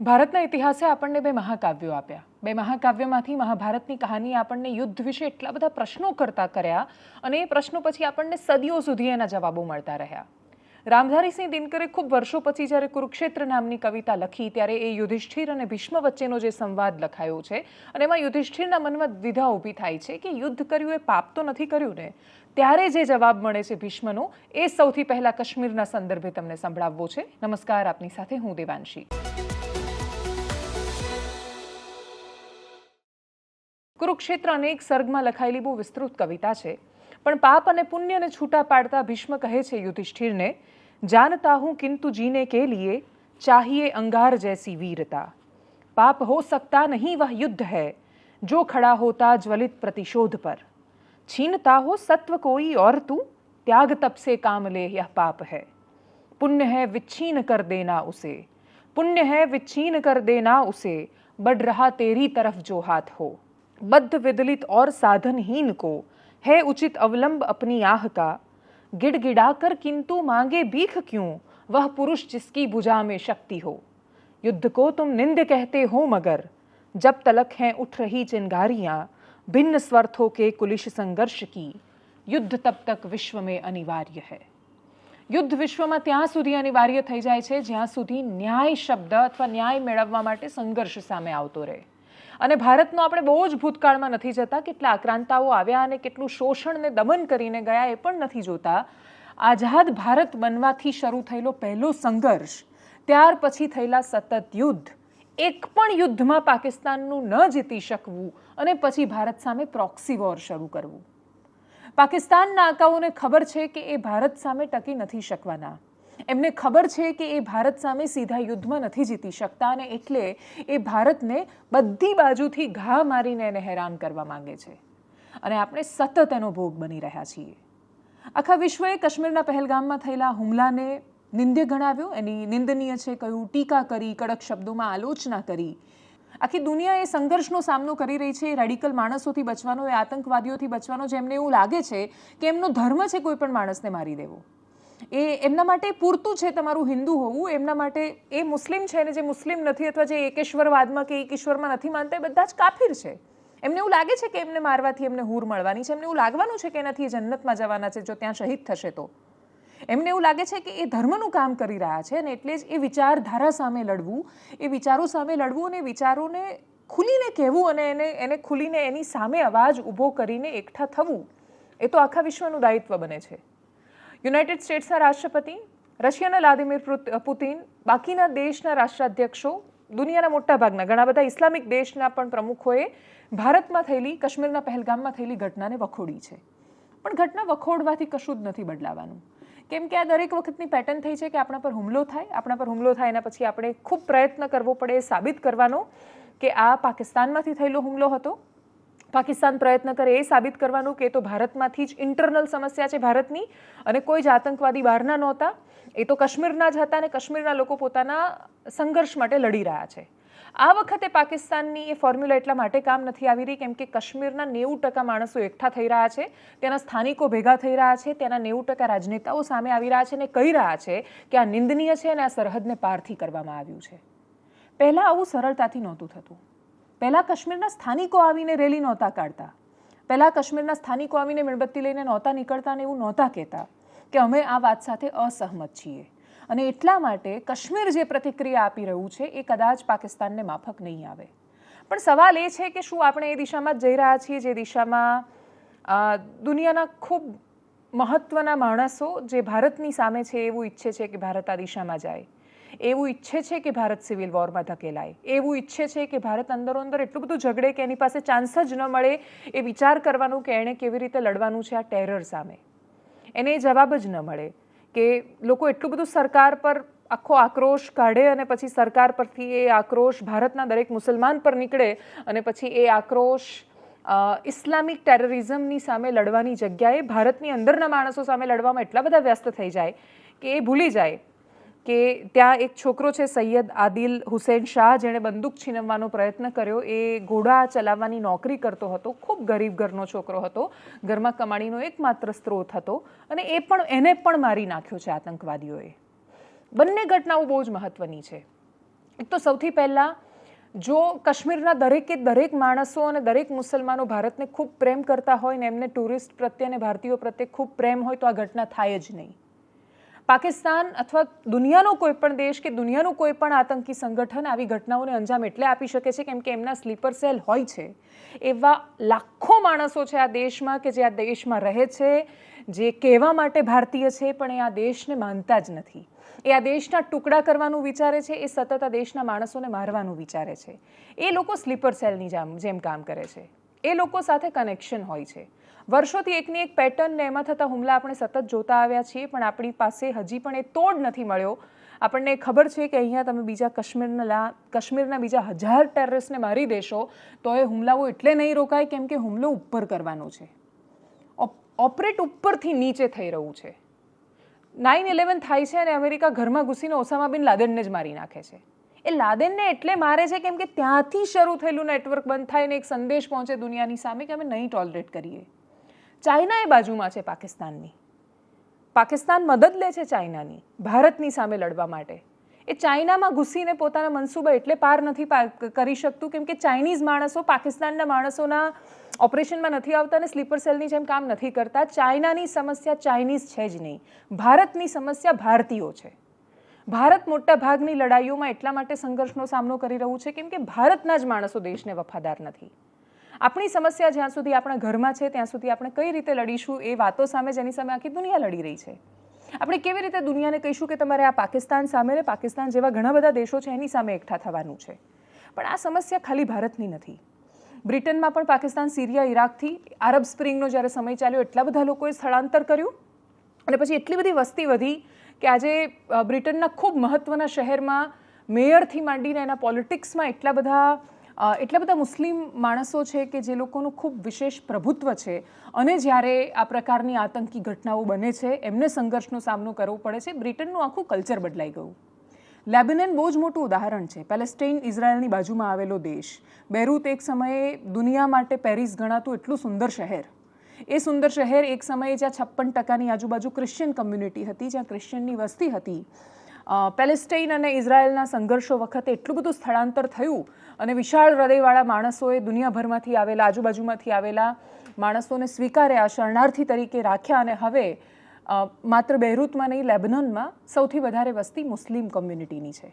ભારતના ઇતિહાસે આપણને બે મહાકાવ્યો આપ્યા. બે મહાકાવ્યમાંથી મહાભારતની કહાની આપણને યુદ્ધ વિશે એટલા બધા પ્રશ્નો કરતા કર્યા અને એ પ્રશ્નો પછી આપણને સદીઓ સુધી એના જવાબો મળતા રહ્યા. રામધારીસિંહ દિનકરે ખૂબ વર્ષો પછી જ્યારે કુરુક્ષેત્ર નામની કવિતા લખી ત્યારે એ યુધિષ્ઠિર અને ભીષ્મ વચ્ચેનો જે સંવાદ લખાયો છે અને એમાં યુધિષ્ઠિરના મનમાં દ્વિધા ઊભી થાય છે કે યુદ્ધ કર્યું એ પાપ તો નથી કર્યું ને? ત્યારે જે જવાબ મળે છે ભીષ્મનો, એ સૌથી પહેલા કાશ્મીરના સંદર્ભે તમને સંભળાવવો છે. નમસ્કાર, આપની સાથે હું દેવાંશી. કુરુક્ષેત્ર અનેક સર્ગમાં विस्तृत कविता है કવિતા છે. પણ પાપ અને પુણ્યને છૂટા પાડતા ભીષ્મ કહે युधिष्ठिर ने जानता हूँ किंतु जीने के लिए चाहिए अंगार जैसी वीरता पाप हो सकता नहीं वह युद्ध है जो खड़ा होता ज्वलित प्रतिशोध पर छीनता हो सत्व कोई और तू त्याग तप से काम ले यह पाप है पुण्य है विच्छीन कर देना उसे पुण्य है विच्छीन कर देना उसे बढ़ रहा तेरी तरफ़ जो हाथ हो बद्ध विदलित और साधनहीन को है उचित अवलंब अपनी आह का गिड़गिड़ा कर किंतु मांगे भीख क्यों वह पुरुष जिसकी भुजा में शक्ति हो युद्ध को तुम निंद कहते हो मगर जब तलक हैं उठ रही चिंगारियां भिन्न स्वर्थों के कुलिश संघर्ष की युद्ध तब तक विश्व में अनिवार्य है યુદ્ધ વિશ્વમાં ત્યાં સુધી અનિવાર્ય થઈ જાય છે જ્યાં સુધી ન્યાય શબ્દ અથવા ન્યાય મેળવવા માટે સંઘર્ષ સામે આવતો રહે અને ભારતનો આપણે બહુ જ ભૂતકાળમાં નથી જતા. કેટલા આક્રાંતાઓ આવ્યા અને કેટલું શોષણને દમન કરીને ગયા એ પણ નથી જોતા. આઝાદ ભારત બનવાથી શરૂ થયેલો પહેલો સંઘર્ષ, ત્યાર પછી થયેલા સતત યુદ્ધ, એક પણ યુદ્ધમાં પાકિસ્તાનનું ન જીતી શકવું અને પછી ભારત સામે પ્રોક્સી વોર શરૂ કરવું. પાકિસ્તાનના આકાઓને ખબર છે કે એ ભારત સામે ટકી નથી શકવાના. એમને ખબર છે કે એ ભારત સામે સીધા યુદ્ધમાં નથી જીતી શકતા અને એટલે એ ભારતને બધી બાજુથી ઘા મારીને એને હેરાન કરવા માંગે છે. અને આપણે સતત એનો ભોગ બની રહ્યા છીએ. આખા વિશ્વએ કાશ્મીરના પહેલગામમાં થયેલા હુમલાને નિંદ્ય ગણાવ્યો. એની નિંદનીય છે કહ્યું ટીકા કરી, કડક શબ્દોમાં આલોચના કરી. આખી દુનિયા એ સંઘર્ષનો સામનો કરી રહી છે. રેડિકલ માણસોથી બચવાનો, એ આતંકવાદીઓથી બચવાનો, જેમને એવું લાગે છે કે એમનો ધર્મ છે કોઈ પણ માણસને મારી દેવો. એ એમના માટે પૂરતું છે તમારું હિન્દુ હોવું, એમના માટે એ મુસ્લિમ છે ને જે મુસ્લિમ નથી અથવા જે એકેશ્વરવાદમાં કે એકેશ્વરમાં નથી માનતા, એ બધા જ કાફીર છે. એમને એવું લાગે છે કે એમને મારવાથી એમને હૂર મળવાની છે. એમને એવું લાગવાનું છે કે એનાથી એ જન્નતમાં જવાના છે જો ત્યાં શહીદ થશે તો. એમને એવું લાગે છે કે એ ધર્મનું કામ કરી રહ્યા છે અને એટલે જ એ વિચારધારા સામે લડવું, એ વિચારો સામે લડવું અને વિચારોને ખુલીને કહેવું અને એને એને ખુલીને એની સામે અવાજ ઊભો કરીને એકઠા થવું, એ તો આખા વિશ્વનું દાયિત્વ બને છે. યુનાઇટેડ સ્ટેટ્સના રાષ્ટ્રપતિ, રશિયાના વ્લાદિમીર પુતિન, બાકીના દેશના રાષ્ટ્રાધ્યક્ષો, દુનિયાના મોટાભાગના, ઘણા બધા ઇસ્લામિક દેશના પણ પ્રમુખોએ ભારતમાં થયેલી, કાશ્મીરના પહેલગામમાં થયેલી ઘટનાને વખોડી છે. પણ ઘટના વખોડવાથી કશું જ નથી બદલાવાનું. કેમ કે આ દરેક વખતની પેટર્ન થઈ છે કે આપણા પર હુમલો થાય, આપણા પર હુમલો થાય એના પછી આપણે ખૂબ પ્રયત્ન કરવો પડે, સાબિત કરવાનો કે આ પાકિસ્તાનમાંથી થયેલો હુમલો હતો. પાકિસ્તાન પ્રયત્ન કરે એ સાબિત કરવાનું કે તો ભારતમાંથી જ ઇન્ટરનલ સમસ્યા છે ભારતની અને કોઈ જ આતંકવાદી બહારના નહોતા. એ તો કાશ્મીરના જ હતા અને કાશ્મીરના લોકો પોતાના સંઘર્ષ માટે લડી રહ્યા છે. આ વખતે પાકિસ્તાનની એ ફોર્મ્યુલા એટલા માટે કામ નથી આવી રહી કેમ કે કાશ્મીરના નેવું ટકા માણસો એકઠા થઈ રહ્યા છે, તેના સ્થાનિકો ભેગા થઈ રહ્યા છે, તેના નેવું ટકા રાજનેતાઓ સામે આવી રહ્યા છે અને કહી રહ્યા છે કે આ નિંદનીય છે અને આ સરહદને પારથી કરવામાં આવ્યું છે. પહેલાં આવું સરળતાથી નહોતું થતું. પહેલાં કાશ્મીરના સ્થાનિકો આવીને રેલી નહોતા કાઢતા. પહેલાં કાશ્મીરના સ્થાનિકો આવીને મીણબત્તી લઈને નહોતા નીકળતા ને એવું નહોતા કહેતા કે અમે આ વાત સાથે અસહમત છીએ. અને એટલા માટે કાશ્મીર જે પ્રતિક્રિયા આપી રહ્યું છે એ કદાચ પાકિસ્તાનને માફક નહીં આવે. પણ સવાલ એ છે કે શું આપણે એ દિશામાં જ જઈ રહ્યા છીએ, જે દિશામાં દુનિયાના ખૂબ મહત્ત્વના માણસો જે ભારતની સામે છે એવું ઈચ્છે છે કે ભારત આ દિશામાં જાય? એવું ઈચ્છે છે કે ભારત સિવિલ વોરમાં ધકેલાય. એવું ઈચ્છે છે કે ભારત અંદરો અંદર એટલું બધું ઝઘડે કે એની પાસે ચાન્સ જ ન મળે એ વિચાર કરવાનું કે એણે કેવી રીતે લડવાનું છે આ ટેરર સામે. એને એ જવાબ જ ન મળે કે લોકો એટલું બધું સરકાર પર આખો આક્રોશ કાઢે અને પછી સરકાર પરથી એ આક્રોશ ભારતના દરેક મુસલમાન પર નીકળે અને પછી એ આક્રોશ ઇસ્લામિક ટેરરિઝમની સામે લડવાની જગ્યાએ ભારતની અંદરના માણસો સામે લડવામાં એટલા બધા વ્યસ્ત થઈ જાય કે એ ભૂલી જાય. કે ત્યાં એક છોકરો છે સૈયદ આદિલ હુસેન શાહ, જેણે બંદૂક છીનવવાનો પ્રયત્ન કર્યો. એ ઘોડા ચલાવવાની નોકરી કરતો હતો. ખૂબ ગરીબ ઘરનો છોકરો હતો. ઘરમાં કમાણીનો એકમાત્ર સ્ત્રોત હતો અને એ પણ, એને પણ મારી નાખ્યો છે આતંકવાદીઓએ. બંને ઘટનાઓ બહુ જ મહત્વની છે. એક તો સૌથી પહેલાં, જો કાશ્મીરના દરેકે દરેક માણસો અને દરેક મુસલમાનો ભારતને ખૂબ પ્રેમ કરતા હોય ને એમને ટુરિસ્ટ પ્રત્યે અને ભારતીયો પ્રત્યે ખૂબ પ્રેમ હોય તો આ ઘટના થાય જ નહીં. પાકિસ્તાન અથવા દુનિયાનો કોઈ પણ દેશ કે દુનિયાનું કોઈ પણ આતંકી સંગઠન આવી ઘટનાઓને અંજામ એટલે આપી શકે છે, કેમ કે એમના સ્લીપર સેલ હોય છે. એવા લાખો માણસો છે આ દેશમાં કે જે આ દેશમાં રહે છે, જે કહેવા માટે ભારતીય છે, પણ એ આ દેશને માનતા જ નથી. એ આ દેશના ટુકડા કરવાનું વિચારે છે, એ સતત આ દેશના માણસોને મારવાનું વિચારે છે. એ લોકો સ્લીપર સેલની જેમ કામ કરે છે. એ લોકો સાથે કનેક્શન હોય છે. વર્ષોથી એકની એક પેટર્નને એમાં થતા હુમલા આપણે સતત જોતા આવ્યા છીએ, પણ આપણી પાસે હજી પણ એ તોડ નથી મળ્યો. આપણને ખબર છે કે અહીંયા તમે બીજા કાશ્મીરના કાશ્મીરના બીજા હજાર ટેરરિસ્ટને મારી દેશો, તો એ હુમલાઓ એટલે નહીં રોકાય કેમ કે હુમલો ઉપર કરવાનો છે. ઓપરેટ ઉપરથી નીચે થઈ રહ્યું છે. નાઇન ઇલેવન થાય છે અને અમેરિકા ઘરમાં ઘૂસીને ઓસામા બિન લાદેનને જ મારી નાખે છે. એ લાદેનને એટલે મારે છે કેમ કે ત્યાંથી શરૂ થયેલું નેટવર્ક બંધ થાય ને એક સંદેશ પહોંચે દુનિયાની સામે કે અમે નહીં ટોલરેટ કરીએ. ચાઇના એ બાજુમાં છે પાકિસ્તાનની. પાકિસ્તાન મદદ લે છે ચાઇનાની, ભારતની સામે લડવા માટે. એ ચાઇનામાં ઘૂસીને પોતાના મનસૂબા એટલે પાર નથી કરી શકતું, કેમ કે ચાઇનીઝ માણસો પાકિસ્તાનના માણસોના ઓપરેશનમાં નથી આવતા અને સ્લીપર સેલની જેમ કામ નથી કરતા. ચાઇનાની સમસ્યા ચાઇનીઝ છે જ નહીં. ભારતની સમસ્યા ભારતીયો છે. ભારત મોટા ભાગની લડાઈઓમાં એટલા માટે સંઘર્ષનો સામનો કરી રહ્યું છે, કેમ કે ભારતના જ માણસો દેશને વફાદાર નથી. આપણી સમસ્યા જ્યાં સુધી આપણા ઘરમાં છે, ત્યાં સુધી આપણે કઈ રીતે લડીશું એ વાતો સામે જેની સામે આખી દુનિયા લડી રહી છે. આપણે કેવી રીતે દુનિયાને કહીશું કે તમારે આ પાકિસ્તાન સામે ને પાકિસ્તાન જેવા ઘણા બધા દેશો છે, એની સામે એકઠા થવાનું છે. પણ આ સમસ્યા ખાલી ભારતની નથી. બ્રિટનમાં પણ પાકિસ્તાન સિરિયા, ઇરાકથી આરબ સ્પ્રિંગનો જ્યારે સમય ચાલ્યો, એટલા બધા લોકોએ સ્થળાંતર કર્યું. અને પછી એટલી બધી વસ્તી વધી કે આજે બ્રિટનના ખૂબ મહત્ત્વના શહેરમાં મેયરથી માંડીને એના પોલિટિક્સમાં એટલા બધા એટલા બધા મુસ્લિમ માણસો છે કે જે લોકોનું ખૂબ વિશેષ પ્રભુત્વ છે. અને જ્યારે આ પ્રકારની આતંકી ઘટનાઓ બને છે, એમને સંઘર્ષનો સામનો કરવો પડે છે. બ્રિટનનું આખું કલ્ચર બદલાઈ ગયું. લેબનન બહુ જ મોટું ઉદાહરણ છે. પેલેસ્ટાઇન ઇઝરાયલની બાજુમાં આવેલો દેશ. બેરૂત એક સમયે દુનિયા માટે પેરિસ ગણાતું એટલું સુંદર શહેર. એ સુંદર શહેર એક સમયે જ્યાં છપ્પન ટકાની આજુબાજુ ક્રિશ્ચિયન કમ્યુનિટી હતી, જ્યાં ક્રિશ્ચિયનની વસ્તી હતી. પેલેસ્ટાઇન અને ઇઝરાયલના સંઘર્ષો વખતે એટલું બધું સ્થળાંતર થયું અને વિશાળ હૃદયવાળા માણસોએ દુનિયાભરમાંથી આવેલા, આજુબાજુમાંથી આવેલા માણસોને સ્વીકાર્યા, શરણાર્થી તરીકે રાખ્યા અને હવે માત્ર બેરૂતમાં નહીં, લેબનોનમાં સૌથી વધારે વસ્તી મુસ્લિમ કમ્યુનિટીની છે.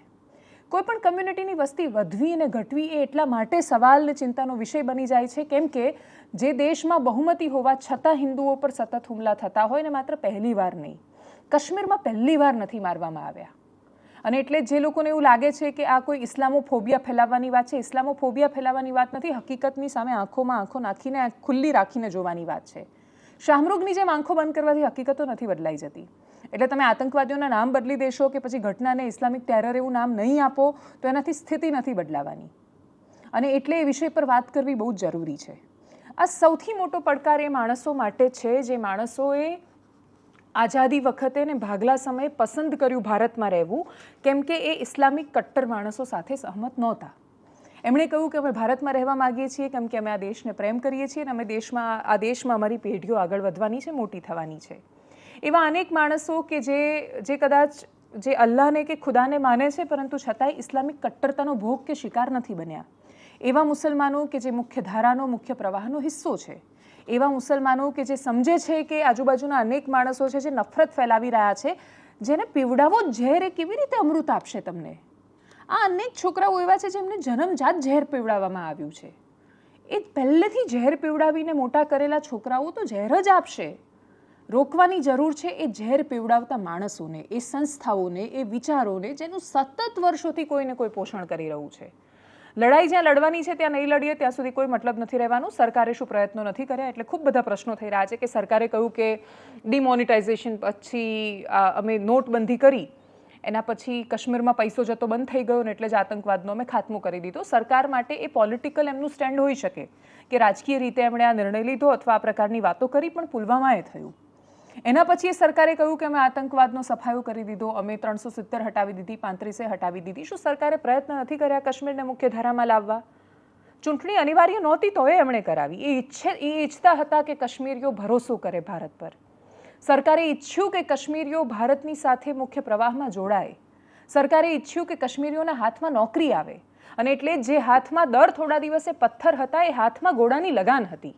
કોઈપણ કમ્યુનિટીની વસ્તી વધવી અને ઘટવી એ એટલા માટે સવાલ અને ચિંતાનો વિષય બની જાય છે, કેમ કે જે દેશમાં બહુમતી હોવા છતાં હિન્દુઓ પર સતત હુમલા થતા હોય ને માત્ર પહેલી વાર નહીં, કાશ્મીરમાં પહેલી વાર નથી મારવામાં આવ્યા. અને એટલે જે લોકોને એવું લાગે છે કે આ કોઈ ઇસ્લામોફોબિયા ફેલાવવાની વાત છે, ઇસ્લામોફોબિયા ફેલાવવાની વાત નથી, હકીકતની સામે આંખોમાં આંખો નાખીને ખુલ્લી રાખીને જોવાની વાત છે. શાહમૃગની જેમ આંખો બંધ કરવાથી હકીકતો નથી બદલાઈ જતી. એટલે તમે આતંકવાદીઓના નામ બદલી દેશો કે પછી ઘટનાને ઇસ્લામિક ટેરર એવું નામ નહીં આપો, તો એનાથી સ્થિતિ નથી બદલાવાની. અને એટલે એ વિષય પર વાત કરવી બહુ જ જરૂરી છે. આ સૌથી મોટો પડકાર એ માણસો માટે છે, જે માણસોએ આઝાદી વખતે ને ભાગલા સમયે પસંદ કર્યું ભારતમાં રહેવું, કેમ કે એ ઇસ્લામિક કટ્ટર માણસો સાથે સહમત નહોતા. એમણે કહ્યું કે અમે ભારતમાં રહેવા માગીએ છીએ, કેમ કે અમે આ દેશને પ્રેમ કરીએ છીએ અને અમે દેશમાં, આ દેશમાં અમારી પેઢીઓ આગળ વધવાની છે, મોટી થવાની છે. એવા અનેક માણસો કે જે જે કદાચ, જે અલ્લાહને કે ખુદાને માને છે, પરંતુ છતાંય ઇસ્લામિક કટ્ટરતાનો ભોગ કે શિકાર નથી બન્યા. એવા મુસલમાનો કે જે મુખ્ય ધારાનો, મુખ્ય પ્રવાહનો હિસ્સો છે. એવા મુસલમાનો કે જે સમજે છે કે આજુબાજુના અનેક માણસો છે જે નફરત ફેલાવી રહ્યા છે, જેને પીવડાવો ઝેર એ કેવી રીતે અમૃત આપશે તમને? આ અનેક છોકરાઓ એવા છે જેમને જન્મજાત ઝેર પીવડાવવામાં આવ્યું છે. એ પહેલેથી ઝેર પીવડાવીને મોટા કરેલા છોકરાઓ તો ઝેર જ આપશે. રોકવાની જરૂર છે એ ઝેર પીવડાવતા માણસોને, એ સંસ્થાઓને, એ વિચારોને, જેનું સતત વર્ષોથી કોઈને કોઈ પોષણ કરી રહ્યું છે. લડાઈ જ્યાં લડવાની છે, ત્યાં નહીં લડીએ, ત્યાં સુધી કોઈ મતલબ નથી રહેવાનું. સરકારે શું પ્રયત્નો નથી કર્યા? એટલે ખૂબ બધા પ્રશ્નો થઈ રહ્યા છે કે સરકારે કહ્યું કે ડિમોનિટાઇઝેશન પછી અમે નોટબંધી કરી, એના પછી કાશ્મીરમાં પૈસો જતો બંધ થઈ ગયો ને એટલે જ આતંકવાદનો અમે ખાત્મો કરી દીધો. સરકાર માટે એ પોલિટિકલ એમનું સ્ટેન્ડ હોઈ શકે કે રાજકીય રીતે એમણે આ નિર્ણય લીધો અથવા આ પ્રકારની વાતો કરી, પણ પુલવામાએ થયું. એના પછી સરકારે કહ્યું કે અમે આતંકવાદનો સફાયો કરી દીધો, અમે ત્રણસો સિત્તેર હટાવી દીધી, પાંત્રીસે હટાવી દીધી. શું સરકારે પ્રયત્ન નથી કર્યા કાશ્મીરને મુખ્ય ધારામાં લાવવા? ચૂંટણી અનિવાર્ય નહોતી તો એ એમણે કરાવી. એ ઈચ્છે, એ ઈચ્છતા હતા કે કાશ્મીરીઓ ભરોસો કરે ભારત પર. સરકારે ઈચ્છ્યું કે કાશ્મીરીઓ ભારતની સાથે મુખ્ય પ્રવાહમાં જોડાય. સરકારે ઈચ્છ્યું કે કાશ્મીરીઓના હાથમાં નોકરી આવે. અને એટલે જે હાથમાં દર થોડા દિવસે પથ્થર હતા, એ હાથમાં ગોળાની લગાન હતી.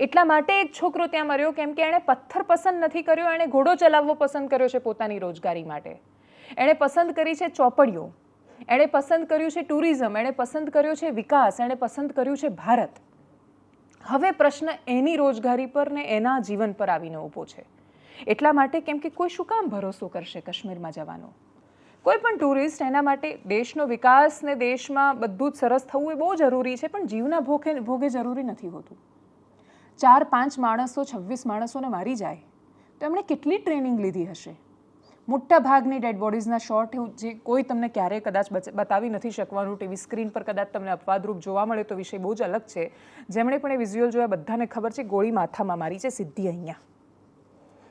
એટલા માટે એક છોકરો ત્યાં મર્યો કેમ કે એણે પથ્થર પસંદ નથી કર્યો, એણે ઘોડો ચલાવવો પસંદ કર્યો છે પોતાની રોજગારી માટે. એણે પસંદ કરી છે ચોપડીઓ, એણે પસંદ કર્યું છે ટુરિઝમ, એણે પસંદ કર્યો છે વિકાસ, એણે પસંદ કર્યું છે ભારત. હવે પ્રશ્ન એની રોજગારી પર ને એના જીવન પર આવીને ઊભો છે. એટલા માટે કેમ કે કોઈ શું કામ ભરોસો કરશે કાશ્મીરમાં જવાનો? કોઈ પણ ટુરિસ્ટ એના માટે દેશનો વિકાસ ને દેશમાં બધું જ સરસ થવું એ બહુ જરૂરી છે, પણ જીવના ભોગે ભોગે જરૂરી નથી હોતું. ચાર પાંચ માણસો, છવ્વીસ માણસોને મારી જાય. તો એમણે કેટલી ટ્રેનિંગ લીધી હશે? મોટા ભાગની ડેડ બોડીઝના શોર્ટ જે કોઈ તમને ક્યારેય કદાચ બતાવી નથી શકવાનું, ટીવી સ્ક્રીન પર કદાચ તમને અપવાદરૂપ જોવા મળે તો વિષય બહુ જ અલગ છે. જેમણે પણ એ વિઝ્યુઅલ જોયા, બધાને ખબર છે ગોળી માથામાં મારી છે સીધી અહીંયા.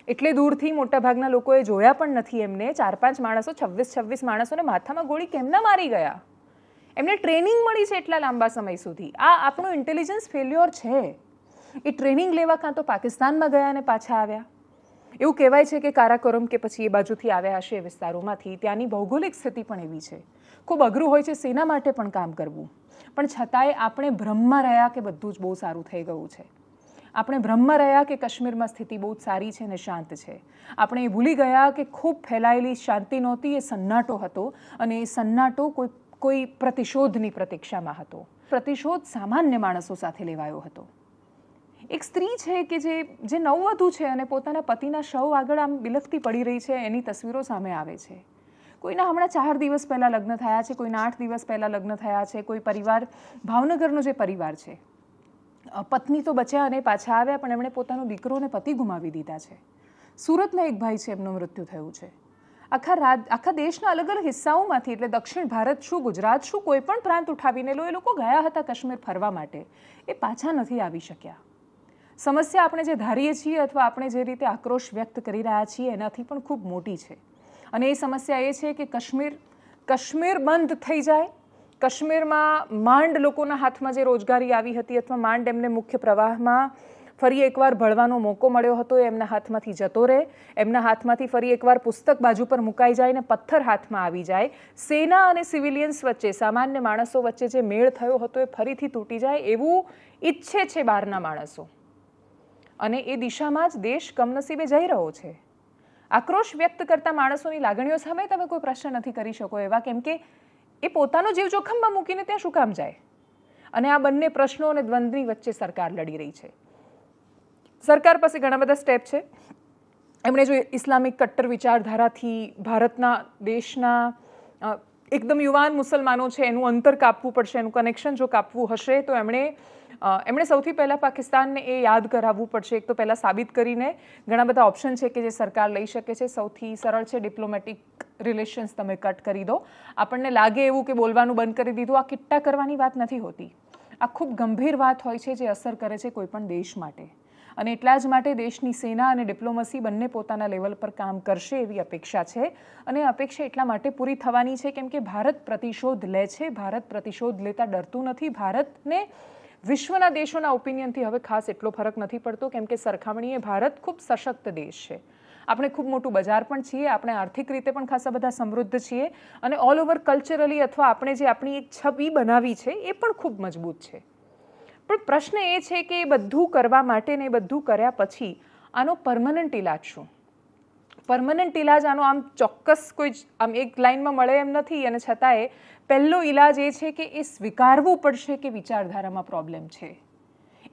એટલે દૂરથી મોટાભાગના લોકોએ જોયા પણ નથી એમને. ચાર પાંચ માણસો, છવ્વીસ છવ્વીસ માણસોને માથામાં ગોળી કેમના મારી ગયા? એમને ટ્રેનિંગ મળી છે એટલા લાંબા સમય સુધી. આ આપણું ઇન્ટેલિજન્સ ફેલ્યોર છે. એ ટ્રેનિંગ લેવા કાં તો પાકિસ્તાનમાં ગયા અને પાછા આવ્યા? એવું કહેવાય છે કે કારાકોરમ કે પછી એ બાજુથી આવ્યા હશે એ વિસ્તારોમાંથી. ત્યાંની ભૌગોલિક સ્થિતિ પણ એવી છે. ખૂબ અઘરું હોય છે સેના માટે પણ કામ કરવું. પણ છતાંય આપણે ભ્રમમાં રહ્યા કે બધું જ બહુ સારું થઈ ગયું છે. આપણે ભ્રમમાં રહ્યા કે કાશ્મીરમાં સ્થિતિ બહુ જ સારી છે અને શાંત છે. આપણે એ ભૂલી ગયા કે ખૂબ ફેલાયેલી શાંતિ નહોતી, એ સન્નાટો હતો અને એ સન્નાટો કોઈ કોઈ પ્રતિશોધની પ્રતીક્ષામાં હતો. પ્રતિશોધ સામાન્ય માણસો સાથે લેવાયો હતો. એક સ્ત્રી છે કે જે જે નવવધુ છે અને પોતાના પતિના શવ આગળ આમ બિલખતી પડી રહી છે, એની તસવીરો સામે આવે છે. કોઈના હમણાં ચાર દિવસ પહેલાં લગ્ન થયા છે, કોઈના આઠ દિવસ પહેલાં લગ્ન થયા છે, કોઈ પરિવાર, ભાવનગરનો જે પરિવાર છે. પત્ની તો બચ્યા અને પાછા આવ્યા, પણ એમણે પોતાનો દીકરો અને પતિ ગુમાવી દીધા છે. સુરતના એક ભાઈ છે, એમનું મૃત્યુ થયું છે. આખા રાજ, આખા દેશના અલગ અલગ હિસ્સાઓમાંથી, એટલે દક્ષિણ ભારત શું, ગુજરાત શું, કોઈ પણ પ્રાંત ઉઠાવીને લો, એ લોકો ગયા હતા કાશ્મીર ફરવા માટે. એ પાછા નથી આવી શક્યા. સમસ્યા આપણે જે ધારીએ છીએ અથવા આપણે જે રીતે આક્રોશ વ્યક્ત કરી રહ્યા છીએ, એનાથી પણ ખૂબ મોટી છે. અને એ સમસ્યા એ છે કે કાશ્મીર કાશ્મીર બંધ થઈ જાય. કાશ્મીરમાં માંડ લોકોના હાથમાં જે રોજગારી આવી હતી અથવા માંડ એમને મુખ્ય પ્રવાહમાં ફરી એકવાર ભળવાનો મોકો મળ્યો હતો, એ એમના હાથમાંથી જતો રહે. એમના હાથમાંથી ફરી એકવાર પુસ્તક બાજુ પર મુકાઈ જાય ને પથ્થર હાથમાં આવી જાય. સેના અને સિવિલિયન્સ વચ્ચે, સામાન્ય માણસો વચ્ચે જે મેળ થયો હતો એ ફરીથી તૂટી જાય એવું ઈચ્છે છે બહારના માણસો. અને એ દિશામાં જ દેશ કમનસીબે જઈ રહ્યો છે. આક્રોશ વ્યક્ત કરતા માણસોની લાગણીઓ સામે તમે કોઈ પ્રશ્ન નથી કરી શકો એવા, કેમ કે એ પોતાનો જીવ જોખમમાં મૂકીને ત્યાં શું કામ જાય? અને આ બંને પ્રશ્નો અને દ્વંદ્વની વચ્ચે સરકાર લડી રહી છે. સરકાર પાસે ઘણા બધા સ્ટેપ છે. એમણે જો ઇસ્લામિક કટ્ટર વિચારધારાથી ભારતના દેશના એકદમ યુવાન મુસલમાનો છે, એનું અંતર કાપવું પડશે, એનું કનેક્શન જો કાપવું હશે, તો એમણે એમણે સૌથી પહેલાં પાકિસ્તાનને એ યાદ કરાવવું પડશે. એક તો પહેલાં સાબિત કરીને ઘણા બધા ઓપ્શન છે કે જે સરકાર લઈ શકે છે. સૌથી સરળ છે ડિપ્લોમેટિક રિલેશન્સ તમે કટ કરી દો. આપણને લાગે એવું કે બોલવાનું બંધ કરી દીધું. આ કિટ્ટા કરવાની વાત નથી હોતી. આ ખૂબ ગંભીર વાત હોય છે જે અસર કરે છે કોઈપણ દેશ માટે. અને એટલા જ માટે દેશની સેના અને ડિપ્લોમસી બંને પોતાના લેવલ પર કામ કરશે એવી અપેક્ષા છે. અને અપેક્ષા એટલા માટે પૂરી થવાની છે કેમ કે ભારત પ્રતિશોધ લે છે. ભારત પ્રતિશોધ લેતા ડરતું નથી. ભારતને વિશ્વના દેશોના ઓપિનિયનથી હવે ખાસ એટલો ફરક નથી પડતો, કેમ કે સરખામણીએ ભારત ખૂબ સશક્ત દેશ છે. આપણે ખૂબ મોટું બજાર પણ છીએ, આપણે આર્થિક રીતે પણ ખાસા બધા સમૃદ્ધ છીએ અને ઓલ ઓવર કલ્ચરલી અથવા આપણે જે આપણી એક છબી બનાવી છે, એ પણ ખૂબ મજબૂત છે. પણ પ્રશ્ન એ છે કે એ બધું કરવા માટે ને બધું કર્યા પછી આનો પરમનન્ટ ઇલાજ શું પરમનન્ટ ઇલાજ આનો આમ ચોક્કસ કોઈ આમ એક લાઇનમાં મળે એમ નથી. અને છતાંય પહેલો ઇલાજ એ છે કે એ સ્વીકારવું પડશે કે વિચારધારામાં પ્રોબ્લેમ છે.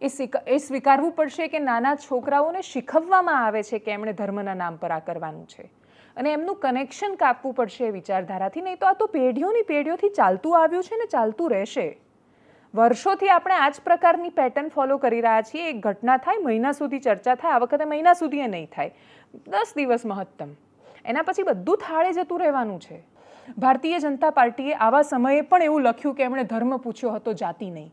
એ એ સ્વીકારવું પડશે કે નાના છોકરાઓને શીખવવામાં આવે છે કે એમણે ધર્મના નામ પર આ કરવાનું છે. અને એમનું કનેક્શન કાપવું પડશે વિચારધારાથી. નહીં તો આ તો પેઢીઓની પેઢીઓથી ચાલતું આવ્યું છે ને ચાલતું રહેશે. વર્ષોથી આપણે આ જ પ્રકારની પેટર્ન ફોલો કરી રહ્યા છીએ. એક ઘટના થાય, મહિના સુધી ચર્ચા થાય, આ વખતે મહિના સુધી એ નહીં થાય. દસ દિવસ મહત્તમ. એના પછી બધું થાળે જતું રહેવાનું છે. ભારતીય જનતા પાર્ટીએ આવા સમયે પણ એવું લખ્યું કે એમણે ધર્મ પૂછ્યો હતો જાતિ નહીં.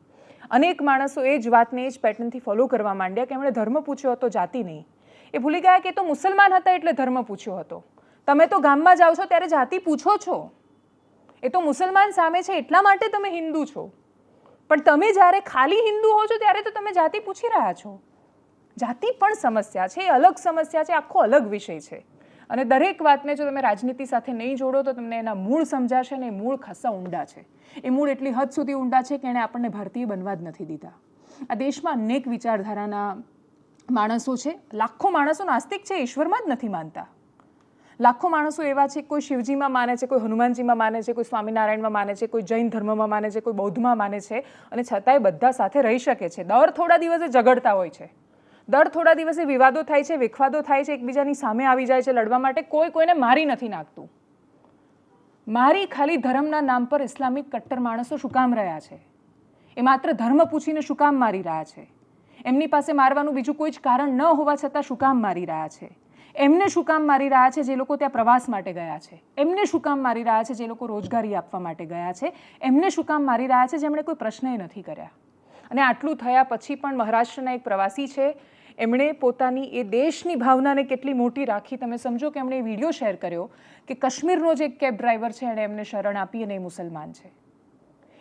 અનેક માણસો એ જ વાતને એ જ પેટર્નથી ફોલો કરવા માંડ્યા કે એમણે ધર્મ પૂછ્યો હતો જાતિ નહીં. એ ભૂલી ગયા કે તો મુસલમાન હતા એટલે ધર્મ પૂછ્યો હતો. તમે તો ગામમાં જાઓ છો ત્યારે જાતિ પૂછો છો. એ તો મુસલમાન સામે છે, એટલા માટે તમે હિન્દુ છો. પણ તમે જ્યારે ખાલી હિન્દુ હો છો ત્યારે તો તમે જાતિ પૂછી રહ્યા છો. જાતિ પણ સમસ્યા છે, એ અલગ સમસ્યા છે, આખો અલગ વિષય છે. અને દરેક વાતને જો તમે રાજનીતિ સાથે નહીં જોડો તો તમને એના મૂળ સમજાશે ને એ મૂળ ખાસ્સા ઊંડા છે. એ મૂળ એટલી હદ સુધી ઊંડા છે કે એણે આપણને ભારતીય બનવા જ નથી દીધા. આ દેશમાં અનેક વિચારધારાના માણસો છે, લાખો માણસો નાસ્તિક છે, ઈશ્વરમાં જ નથી માનતા. લાખો માણસો એવા છે, કોઈ શિવજીમાં માને છે, કોઈ હનુમાનજીમાં માને છે, કોઈ સ્વામિનારાયણમાં માને છે, કોઈ જૈન ધર્મમાં માને છે, કોઈ બૌદ્ધમાં માને છે અને છતાંય બધા સાથે રહી શકે છે. દર થોડા દિવસે ઝઘડતા હોય છે. દર થોડા દિવસે વિવાદો થાય છે, વિખવાદો થાય છે, એકબીજાની સામે આવી જાય છે, લડવા માટે કોઈ કોઈને મારી નથી નાખતું. મારી ખાલી ધર્મના નામ પર ઇસ્લામિક કટ્ટર માણસો શું કામ રહ્યા છે? એ માત્ર ધર્મ પૂછીને શું કામ મારી રહ્યા છે? એમની પાસે મારવાનું બીજું કોઈ જ કારણ ન હોવા છતાં શું કામ મારી રહ્યા છે? એમને શું કામ મારી રહ્યા છે જે લોકો ત્યાં પ્રવાસ માટે ગયા છે? એમને શું કામ મારી રહ્યા છે જે લોકો રોજગારી આપવા માટે ગયા છે? એમને શું કામ મારી રહ્યા છે જેમણે કોઈ પ્રશ્નય નથી કર્યા? અને આટલું થયા પછી પણ મહારાષ્ટ્રના એક પ્રવાસી છે. એમણે પોતાની એ દેશની ભાવનાને કેટલી મોટી રાખી. તમે સમજો કે એમણે વીડિયો શેર કર્યો કે કાશ્મીરનો જે કેબ ડ્રાઈવર છે, એણે એમને શરણ આપી અને એ મુસલમાન છે.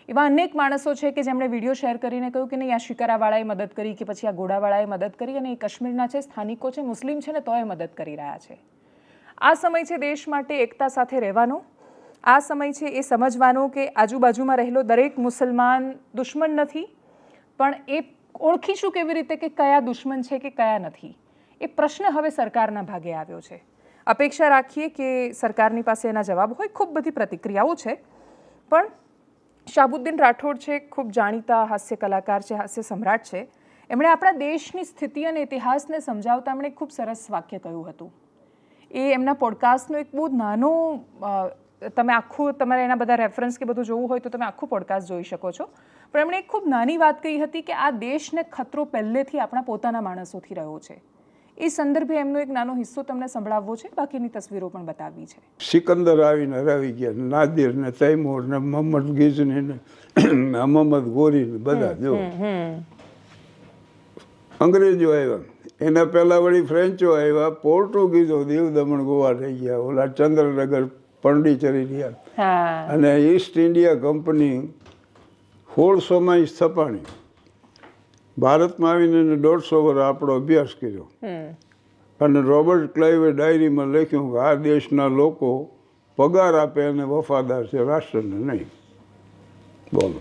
એવા અનેક માણસો છે કે જેમણે વીડિયો શેર કરીને કહ્યું કે નહીં, આ શિકારાવાળાએ મદદ કરી કે પછી આ ઘોડાવાળાએ મદદ કરી અને એ કાશ્મીરના છે, સ્થાનિકો છે, મુસ્લિમ છે ને તોય મદદ કરી રહ્યા છે. આ સમય છે દેશ માટે એકતા સાથે રહેવાનો. આ સમય છે એ સમજવાનો કે આજુબાજુમાં રહેલો દરેક મુસલમાન દુશ્મન નથી, પણ એ ઓળખીશું કેવી રીતે કે કયા દુશ્મન છે કે કયા નથી. એ પ્રશ્ન હવે સરકારના ભાગે આવ્યો છે. અપેક્ષા રાખીએ કે સરકારની પાસે એના જવાબ હોય, ખૂબ બધી પ્રતિક્રિયાઓ છે. પણ શાહબુદ્દીન રાઠોડ છે, ખૂબ જાણીતા હાસ્ય કલાકાર છે, હાસ્ય સમ્રાટ છે. એમણે આપણા દેશની સ્થિતિ અને ઇતિહાસને સમજાવતા એમણે ખૂબ સરસ વાક્ય કહ્યું હતું. એ એમના પોડકાસ્ટનો એક બહુ નાનો તમે આખું, તમારે એના બધા રેફરન્સ કે બધું જોવું હોય તો તમે આખું પોડકાસ્ટ જોઈ શકો છો. પણ એમણે એક ખૂબ નાની વાત કહી હતી કે આ દેશને ખતરો પહેલેથી આપણા પોતાના માણસોથી રહ્યો છે. એ સંદર્ભે એમનો એક નાનો હિસ્સો તમને સંભળાવવો છે. બાકીની તસવીરો પણ બતાવવી છે. સિકંદર આવીને હરાવી ગયા. નાદિર ને તૈમૂર ને મોહમ્મદ ગિઝની ને મોહમ્મદ ગોરી ને બધા જો. અંગ્રેજો આવ્યા. એના પહેલાં વળી ફ્રેન્ચો આવ્યા. પોર્ટુગીઝો દીવ દમણ ગોવા થઈ ગયા. ઓલા ચંદ્રનગર પંડિચેરી રહ્યા. અને ઈસ્ટ ઇન્ડિયા કંપની સોળસોમાં સ્થપાણી. ભારતમાં આવીને એને દોઢસો વર્ષ આપણો અભ્યાસ કર્યો. અને રોબર્ટ ક્લાઇવે ડાયરીમાં લખ્યું કે આ દેશના લોકો પગાર આપે અને વફાદાર છે રાષ્ટ્રને નહીં. બોલો.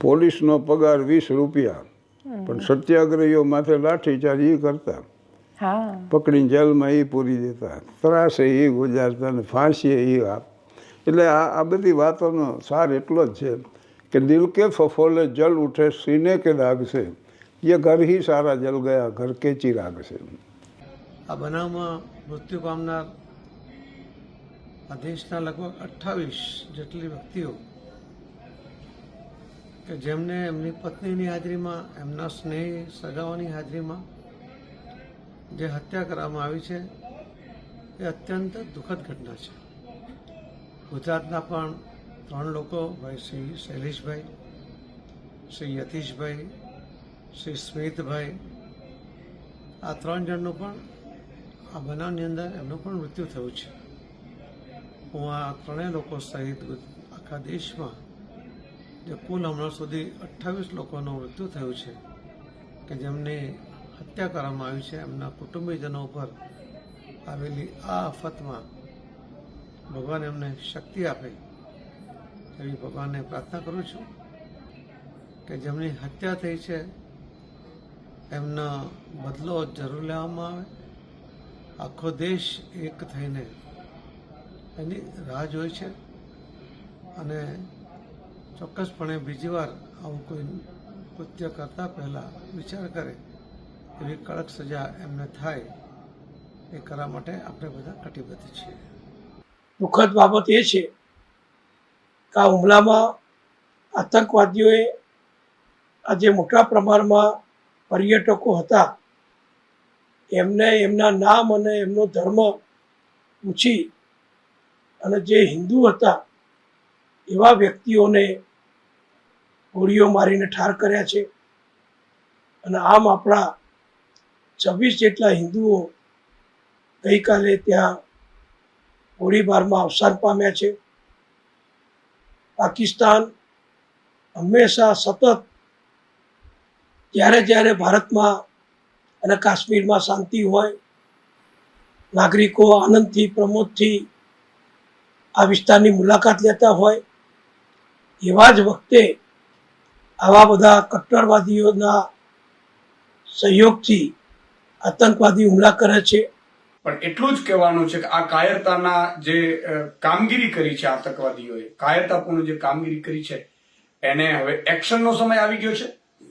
પોલીસનો પગાર વીસ રૂપિયા પણ સત્યાગ્રહીઓ માથે લાઠીચાર્જ એ કરતા. પકડીને જેલમાં એ પૂરી દેતા. ત્રાસે એ ગુજારતા અને ફાંસીએ એ આપ. એટલે આ આ બધી વાતોનો સાર એટલો જ છે. કે દિલ કે ફફોલે જલ ઉઠે, સીને કે દાગ છે ये ઘર ही સારા જલ ગયા, ઘર કે ચિરાગ છે આ બનાવમાં મૃત્યુ પામનાર આ દેશના લગભગ અઠ્ઠાવીસ જેટલી વ્યક્તિઓ કે જેમને એમની પત્નીની હાજરીમાં, એમના સ્નેહી સગાઓની હાજરીમાં જે હત્યા કરવામાં આવી છે, એ અત્યંત દુઃખદ ઘટના છે. ગુજરાતના પણ ત્રણ લોકો, ભાઈ શ્રી શૈલેષભાઈ, શ્રી યતીશભાઈ, શ્રી સ્મિતભાઈ, આ ત્રણ જણનું પણ આ બનાવની અંદર એમનું પણ મૃત્યુ થયું છે. હું આ ત્રણેય લોકો સહિત આખા દેશમાં જે કુલ હમણાં સુધી અઠ્ઠાવીસ લોકોનું મૃત્યુ થયું છે, કે જેમની હત્યા કરવામાં આવી છે, એમના કુટુંબીજનો ઉપર આવેલી આ આફતમાં ભગવાન એમને શક્તિ આપે. એવી ભગવાનને પ્રાર્થના કરું છું કે જેમની હત્યા થઈ છે, એમનો બદલો જરૂર લેવામાં આવે. આખો દેશ એક થઈને એની રાહ જોઈ છે અને ચોક્કસપણે બીજી વાર આવું કોઈ કૃત્ય કરતા પહેલાં વિચાર કરે એવી કડક સજા એમને થાય એ કરવા માટે આપણે બધા કટિબદ્ધ છીએ. દુઃખદ બાબત એ છે કે આ હુમલામાં આતંકવાદીઓએ આજે મોટા પ્રમાણમાં પર્યટકો હતા. એમને એમના નામ અને એમનો ધર્મ પૂછી અને જે હિન્દુ હતા એવા વ્યક્તિઓને ગોળીઓ મારીને ઠાર કર્યા છે. અને આમ આપણા છવ્વીસ જેટલા હિન્દુઓ ગઈકાલે ત્યાં ગોળીબારમાં અવસાન પામ્યા છે. પાકિસ્તાન હંમેશા સતત જ્યારે જ્યારે ભારતમાં અને કાશ્મીરમાં શાંતિ હોય, નાગરિકો આનંદથી, પ્રમોદથી આ વિસ્તારની મુલાકાત લેતા હોય, એવા જ વખતે આવા બધા કટ્ટરવાદીઓના સહયોગથી આતંકવાદી હુમલા કરે છે. પણ એટલું જ કહેવાનું છે કે આ કાયરતાના જે કામગીરી કરી છે આતંકવાદીઓએ, કાયરતાપૂર્ણ જે કામગીરી કરી છે, એને હવે એક્શનનો સમય આવી ગયો છે.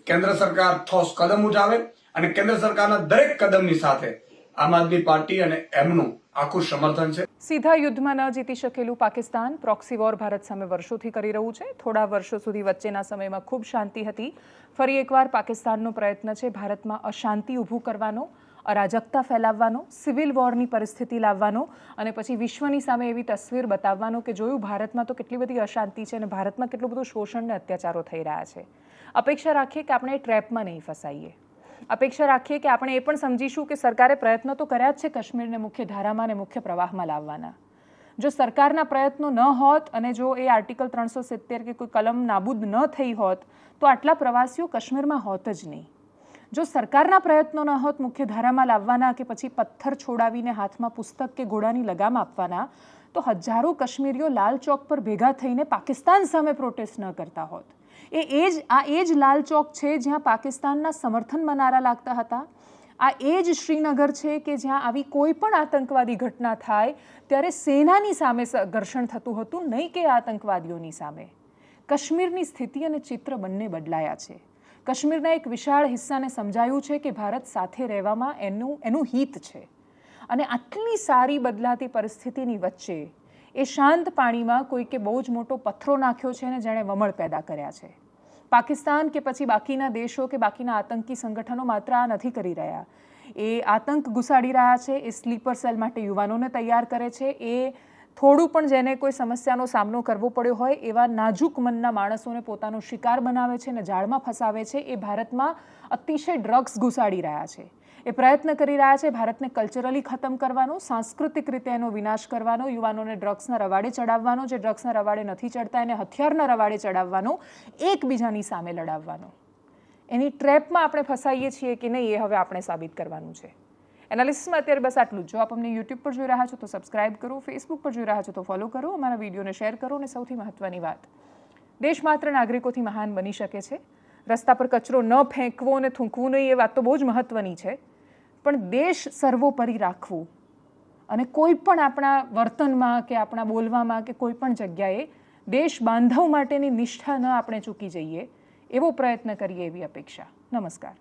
કેન્દ્ર સરકાર ઠોસ કદમ ઉઠાવે અને કેન્દ્ર સરકારના દરેક કદમની સાથે આમ આદમી પાર્ટી અને એમનું આખું સમર્થન છે. સીધા યુદ્ધમાં ન જીતી શકેલું પાકિસ્તાન પ્રોક્સી વોર ભારત સામે વર્ષોથી કરી રહ્યું છે. થોડા વર્ષો સુધી વચ્ચેના સમયમાં ખૂબ શાંતિ હતી. ફરી એકવાર પાકિસ્તાનનો પ્રયત્ન છે ભારતમાં અશાંતિ ઊભું કરવાનો. અરાજકતા ફેલાવવાનો સિવિલ વોરની પરિસ્થિતિ લાવવાનો અને પછી વિશ્વની સામે એવી તસવીર બતાવવાનો કે જોયું ભારતમાં તો કેટલી બધી અશાંતિ છે અને ભારતમાં કેટલું બધું શોષણ અને અત્યાચારો થઈ રહ્યા છે. અપેક્ષા રાખીએ કે આપણે ટ્રેપમાં નહીં ફસાઈએ. અપેક્ષા રાખીએ કે આપણે એ પણ સમજીશું કે સરકારે પ્રયત્નો તો કર્યા જ છે કાશ્મીરને મુખ્ય ધારામાં અને મુખ્ય પ્રવાહમાં લાવવાના. જો સરકારના પ્રયત્નો ન હોત અને જો એ આર્ટિકલ ત્રણસો સિત્તેર કે કોઈ કલમ નાબૂદ ન થઈ હોત, તો આટલા પ્રવાસીઓ કાશ્મીરમાં હોત જ નહીં. જો સરકારના પ્રયત્નો ન હોત મુખ્ય ધારામાં લાવવાના કે પછી પથ્થર છોડાવીને હાથમાં પુસ્તક કે ઘોડાની લગામ આપવાના, તો હજારો કાશ્મીરીઓ લાલ ચોક પર ભેગા થઈને પાકિસ્તાન સામે પ્રોટેસ્ટ ન કરતા હોત. એ એ જ, આ એ જ લાલ ચોક છે જ્યાં પાકિસ્તાનના સમર્થન મનારા લાગતા હતા. આ એ જ શ્રીનગર છે કે જ્યાં આવી કોઈ પણ આતંકવાદી ઘટના થાય, ત્યારે સેનાની સામે ઘર્ષણ થતું હતું, નહીં કે આતંકવાદીઓની સામે. કાશ્મીરની સ્થિતિ અને ચિત્ર બંને બદલાયા છે. કાશ્મીરના એક વિશાળ હિસ્સાને સમજાયું છે કે ભારત સાથે રહેવામાં એનું એનું હિત છે. અને આટલી સારી બદલાતી પરિસ્થિતિની વચ્ચે એ શાંત પાણીમાં કોઈકે બહુ જ મોટો પથ્થરો નાખ્યો છે અને જેણે વમળ પેદા કર્યા છે. પાકિસ્તાન કે પછી બાકીના દેશો કે બાકીના આતંકી સંગઠનો માત્ર આ નથી કરી રહ્યા. એ આતંક ઘુસાડી રહ્યા છે, એ સ્લીપર સેલ માટે યુવાનોને તૈયાર કરે છે, એ થોડું પણ જેને કોઈ સમસ્યાનો સામનો કરવો પડ્યો હોય એવા નાજુક મનના માણસોને પોતાનો શિકાર બનાવે છે અને જાળમાં ફસાવે છે, એ ભારતમાં અતિશય ડ્રગ્સ ઘુસાડી રહ્યા છે. એ પ્રયત્ન કરી રહ્યા છે ભારતને કલ્ચરલી ખતમ કરવાનો, સાંસ્કૃતિક રીતે એનો વિનાશ કરવાનો, યુવાનોને ડ્રગ્સના રવાડે ચડાવવાનો, જે ડ્રગ્સના રવાડે નથી ચડતા એને હથિયારના રવાડે ચડાવવાનો, એકબીજાની સામે લડાવવાનો. એની ટ્રેપમાં આપણે ફસાઈએ છીએ કે નહીં એ હવે આપણે સાબિત કરવાનું છે. એનાલિસિસમાં અત્યારે બસ આટલું જ. જો આપ અમને યુટ્યુબ પર જોઈ રહ્યા છો તો સબસ્ક્રાઇબ કરો ફેસબુક પર જોઈ રહ્યા છો તો ફોલો કરો. અમારા વિડીયોને શેર કરો અને સૌથી મહત્ત્વની વાત, દેશ માત્ર નાગરિકોથી મહાન બની શકે છે. રસ્તા પર કચરો ન ફેંકવો અને થૂંકવું નહીં એ વાત તો બહુ જ મહત્ત્વની છે. પણ દેશ સર્વોપરી રાખવું અને કોઈ પણ આપણા વર્તનમાં કે આપણા બોલવામાં કે કોઈ પણ જગ્યાએ દેશ બાંધવ માટેની નિષ્ઠા ન આપણે ચૂકી જઈએ એવો પ્રયત્ન કરીએ એવી અપેક્ષા. નમસ્કાર.